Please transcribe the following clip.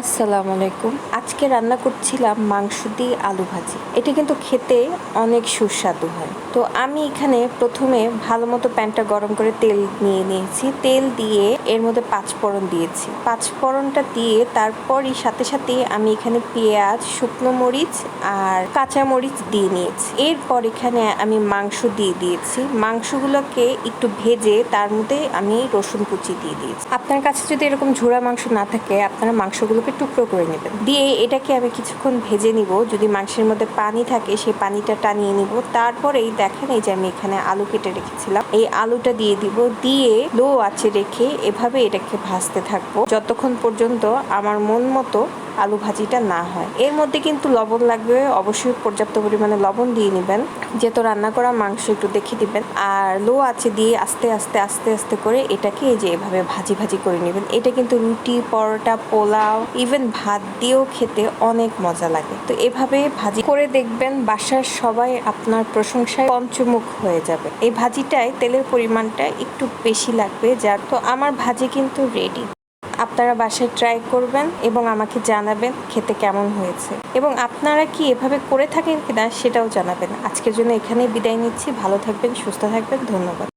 আসসালামু আলাইকুম। আজকে রান্না করছিলাম মাংস দিয়ে আলু ভাজি। এটা কিন্তু খেতে অনেক সুস্বাদু হয়। তো আমি এখানে প্রথমে ভালো মতো প্যানটা গরম করে তেল নিয়ে নিয়েছি। তেল দিয়ে এর মধ্যে পাঁচ ফোড়ন দিয়েছি। পাঁচ ফোড়নটা দিয়ে তারপরই সাথে সাথে আমি এখানে পেঁয়াজ, শুকনো মরিচ আর কাঁচা মরিচ দিয়ে নিয়েছি। এরপর এখানে আমি মাংস দিয়ে দিয়েছি। মাংসগুলোকে একটু ভেজে তার মধ্যে আমি রসুন কুচি দিয়ে দিয়েছি। আপনার কাছে যদি এরকম ঝোড়া মাংস না থাকে, আপনারা মাংসগুলোকে টুকরো করে নেবেন। দিয়ে এটাকে আমি কিছুক্ষণ ভেজে নিব। যদি মাংসের মধ্যে পানি থাকে, সেই পানিটা টানিয়ে নিব। তারপরেই দেখেন এই যে আমি এখানে আলু কেটে রেখেছিলাম। এই আলুটা দিয়ে দিব। দিয়ে লো আছে রেখে এভাবে এটাকে ভাজতে থাকব। যতক্ষণ পর্যন্ত আমার মন মতো আলু ভাজিটা না হয়। এর মধ্যে কিন্তু লবণ লাগবে। অবশ্যই পর্যাপ্ত পরিমাণে লবণ দিয়ে নেবেন। যেহেতু রান্না করা মাংস একটু দেখে দিবেন। আর লো আছে দিয়ে আস্তে আস্তে আস্তে আস্তে করে এটাকে এই যে এভাবে ভাজি ভাজি করে নেবেন। এটা কিন্তু রুটি, পরোটা, পোলাও ইভেন ভাত দিয়েও খেতে অনেক মজা লাগে। তো এভাবে ভাজি করে দেখবেন বাসার সবাই আপনার প্রশংসায় পঞ্চমুখ হয়ে যাবে। এই ভাজিটায় তেলের পরিমাণটা একটু বেশি লাগবে। যার তো আমার ভাজি কিন্তু রেডি আপনারা বাসায় ট্রাই করবেন এবং আমাকে জানাবেন খেতে কেমন হয়েছে। এবং আপনারা কি এভাবে করে থাকেন কিনা সেটাও জানাবেন। আজকের জন্য এখানেই বিদায় নিচ্ছি। ভালো থাকবেন, সুস্থ থাকবেন। ধন্যবাদ।